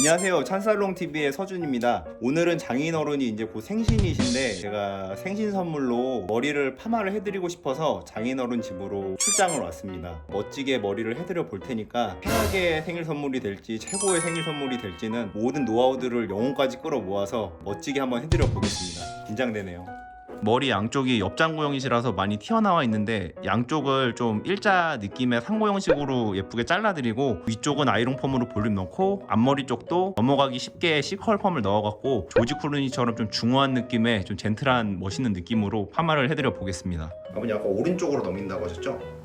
안녕하세요. 찬살롱 TV의 서준입니다. 오늘은 장인 어른이 이제 곧 생신이신데 제가 생신 선물로 머리를 파마를 해드리고 싶어서 장인 어른 집으로 출장을 왔습니다. 멋지게 머리를 해드려 볼 테니까 편하게 생일 선물이 될지 최고의 생일 선물이 될지는 모든 노하우들을 영혼까지 끌어 모아서 멋지게 한번 해드려 보겠습니다. 긴장되네요. 머리 양쪽이 옆장구형이시라서 많이 튀어나와 있는데 양쪽을 좀 일자 느낌의 상고 형식으로 예쁘게 잘라드리고 위쪽은 아이롱 펌으로 볼륨 넣고 앞머리 쪽도 넘어가기 쉽게 C컬 펌을 넣어갖고 조지 클루니처럼 좀 중후한 느낌의 좀 젠틀한 멋있는 느낌으로 파마를 해드려 보겠습니다. 아버님 아까 오른쪽으로 넘긴다고 하셨죠?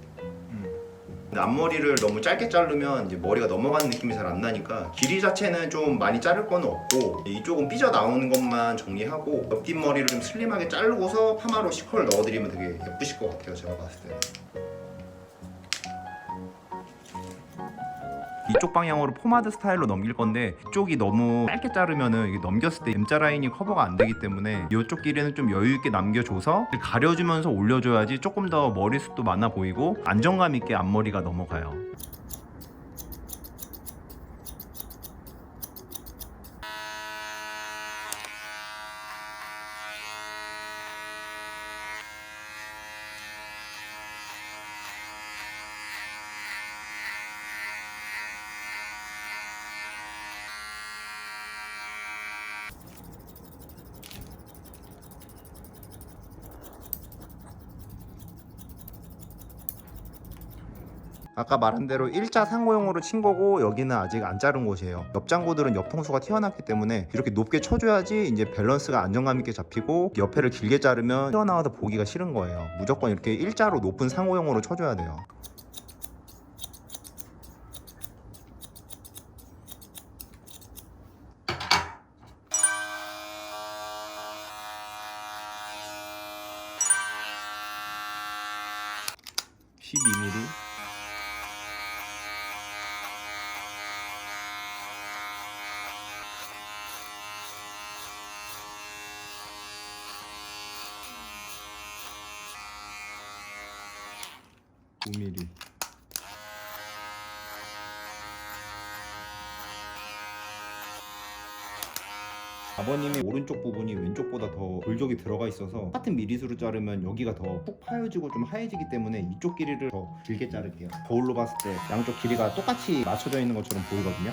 근데 앞머리를 너무 짧게 자르면 이제 머리가 넘어가는 느낌이 잘 안 나니까 길이 자체는 좀 많이 자를 건 없고 이쪽은 삐져 나오는 것만 정리하고 옆뒷 머리를 좀 슬림하게 자르고서 파마로 시컬 넣어드리면 되게 예쁘실 것 같아요 제가 봤을 때 이쪽 방향으로 포마드 스타일로 넘길 건데 이쪽이 너무 짧게 자르면은 이게 넘겼을 때 M자 라인이 커버가 안 되기 때문에 이쪽 길이는 좀 여유 있게 남겨줘서 가려주면서 올려줘야지 조금 더 머리숱도 많아 보이고 안정감 있게 앞머리가 넘어가요. 아까 말한 대로 일자 상고형으로 친 거고 여기는 아직 안 자른 곳이에요. 옆 장구들은 옆 통수가 튀어나왔기 때문에 이렇게 높게 쳐줘야지 이제 밸런스가 안정감 있게 잡히고 옆에를 길게 자르면 튀어나와서 보기가 싫은 거예요. 무조건 이렇게 일자로 높은 상고형으로 쳐줘야 돼요. (12mm) (9mm) 아버님이 오른쪽 부분이 왼쪽보다 더 골격이 들어가 있어서 똑같은 미리수로 자르면 여기가 더 푹 파여지고 좀 하얘지기 때문에 이쪽 길이를 더 길게 자를게요. 거울로 봤을 때 양쪽 길이가 똑같이 맞춰져 있는 것처럼 보이거든요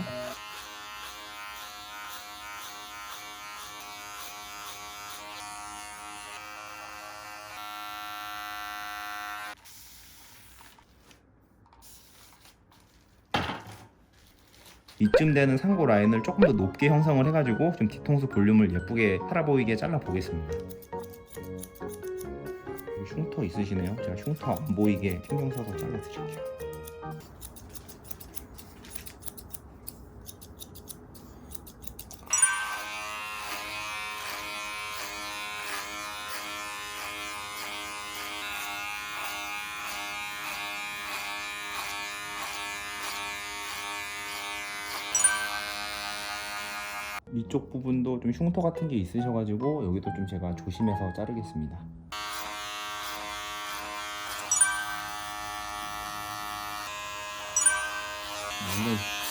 이쯤 되는 상고 라인을 조금 더 높게 형성을 해가지고 좀 뒤통수 볼륨을 예쁘게 살아 보이게 잘라 보겠습니다. 흉터 있으시네요. 제가 흉터 안 보이게 신경 써서 잘라 드릴게요. 이쪽 부분도 좀 흉터 같은 게 있으셔가지고 여기도 좀 제가 조심해서 자르겠습니다. 완전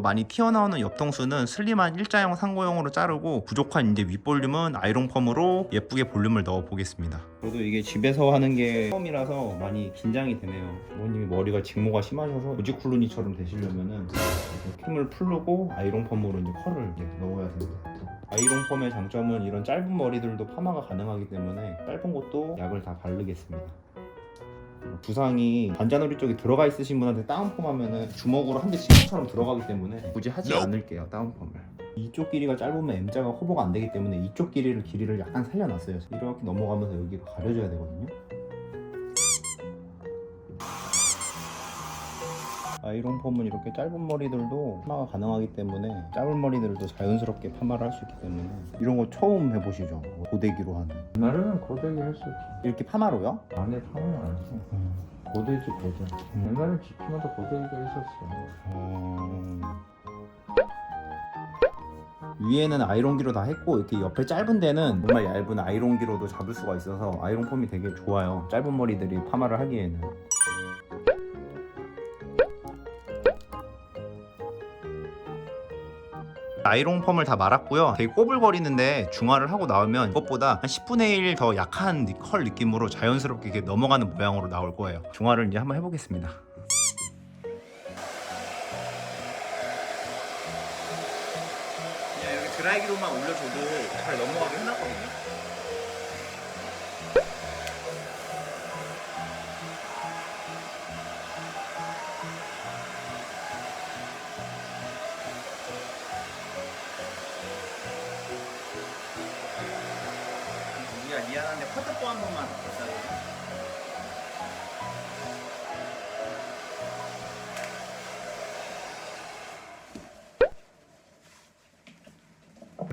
많이 튀어나오는 옆통수는 슬림한 일자형 상고형으로 자르고 부족한 이제 윗볼륨은 아이롱 펌으로 예쁘게 볼륨을 넣어 보겠습니다. 저도 이게 집에서 하는 게 처음이라서 많이 긴장이 되네요. 부모님이 머리가 직모가 심하셔서 오지 쿨루니처럼 되시려면은 이렇게 틈을 풀르고 아이롱 펌으로 이제 컬을 이제 넣어야 됩니다. 아이롱 펌의 장점은 이런 짧은 머리들도 파마가 가능하기 때문에 짧은 곳도 약을 다 바르겠습니다. 부상이 관자놀이 쪽에 들어가 있으신 분한테 다운펌 하면은 주먹으로 한대 치기처럼 들어가기 때문에 굳이 하지 않을게요 다운펌을. 이쪽 길이가 짧으면 M자가 커버가 안 되기 때문에 이쪽 길이를 길이를 약간 살려놨어요. 이렇게 넘어가면서 여기가 가려져야 되거든요 아이롱 폼은 이렇게 짧은 머리들도 파마가 가능하기 때문에 짧은 머리들도 자연스럽게 파마를 할 수 있기 때문에 이런 거 처음 해보시죠. 고데기로 하는. 옛날에는 고데기 했었지. 이렇게 파마로요? 안에 파는 안 했어. 고데지 고데 옛날엔 집집마다 고데기가 있었어. 음... 위에는 아이롱기로 다 했고 이렇게 옆에 짧은 데는 정말 얇은 아이롱기로도 잡을 수가 있어서 아이롱 폼이 되게 좋아요. 짧은 머리들이 파마를 하기에는 아이롱 펌을 다 말았고요. 되게 꼬불거리는데 중화를 하고 나오면 이것보다 한 10분의 1 더 약한 니- 컬 느낌으로 자연스럽게 이렇게 넘어가는 모양으로 나올 거예요. 중화를 이제 한번 해보겠습니다. 그냥 이렇게 드라이기로만 올려줘도 잘 넘어가게 해놨거든요. 미안한데 커트뽀 한 번만 부탁드려요.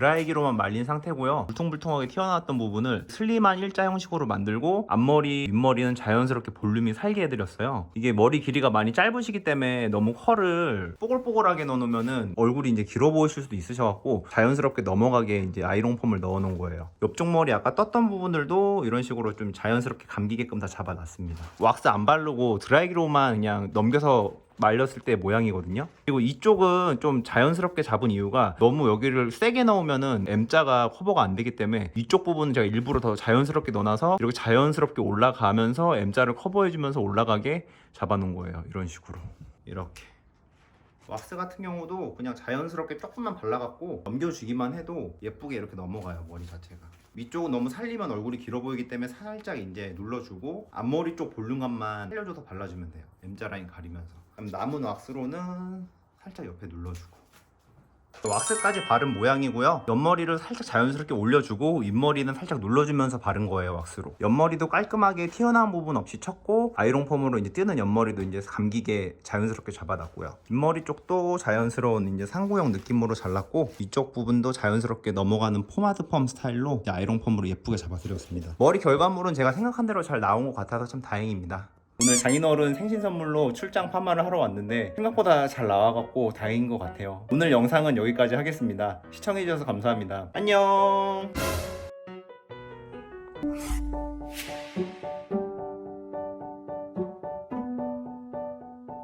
드라이기로만 말린 상태고요. 울퉁불퉁하게 튀어나왔던 부분을 슬림한 일자 형식으로 만들고 앞머리, 윗머리는 자연스럽게 볼륨이 살게 해드렸어요. 이게 머리 길이가 많이 짧으시기 때문에 너무 컬을 뽀글뽀글하게 넣어놓으면은 얼굴이 이제 길어 보이실 수도 있으셔갖고 자연스럽게 넘어가게 이제 아이롱 폼을 넣어놓은 거예요. 옆쪽 머리 아까 떴던 부분들도 이런 식으로 좀 자연스럽게 감기게끔 다 잡아놨습니다. 왁스 안 바르고 드라이기로만 그냥 넘겨서 말렸을 때 모양이거든요. 그리고 이쪽은 좀 자연스럽게 잡은 이유가 너무 여기를 세게 넣으면은 M자가 커버가 안 되기 때문에 이쪽 부분은 제가 일부러 더 자연스럽게 넣어놔서 이렇게 자연스럽게 올라가면서 M자를 커버해주면서 올라가게 잡아놓은 거예요. 이런 식으로. 이렇게. 왁스 같은 경우도 그냥 자연스럽게 조금만 발라갖고 넘겨주기만 해도 예쁘게 이렇게 넘어가요 머리 자체가 위쪽은 너무 살리면 얼굴이 길어 보이기 때문에 살짝 이제 눌러주고 앞머리 쪽 볼륨감만 살려줘서 발라주면 돼요 M자 라인 가리면서 그럼 남은 왁스로는 살짝 옆에 눌러주고 왁스까지 바른 모양이고요. 옆머리를 살짝 자연스럽게 올려주고 윗머리는 살짝 눌러주면서 바른 거예요 왁스로. 옆머리도 깔끔하게 튀어나온 부분 없이 쳤고 아이롱 폼으로 이제 뜨는 옆머리도 이제 감기게 자연스럽게 잡아놨고요. 윗머리 쪽도 자연스러운 이제 상고형 느낌으로 잘랐고 이쪽 부분도 자연스럽게 넘어가는 포마드 펌 스타일로 이제 아이롱 펌으로 예쁘게 잡아드렸습니다. 머리 결과물은 제가 생각한 대로 잘 나온 것 같아서 참 다행입니다. 오늘 장인어른 생신 선물로 출장 파마를 하러 왔는데 생각보다 잘 나와갖고 다행인 것 같아요. 오늘 영상은 여기까지 하겠습니다. 시청해주셔서 감사합니다. 안녕!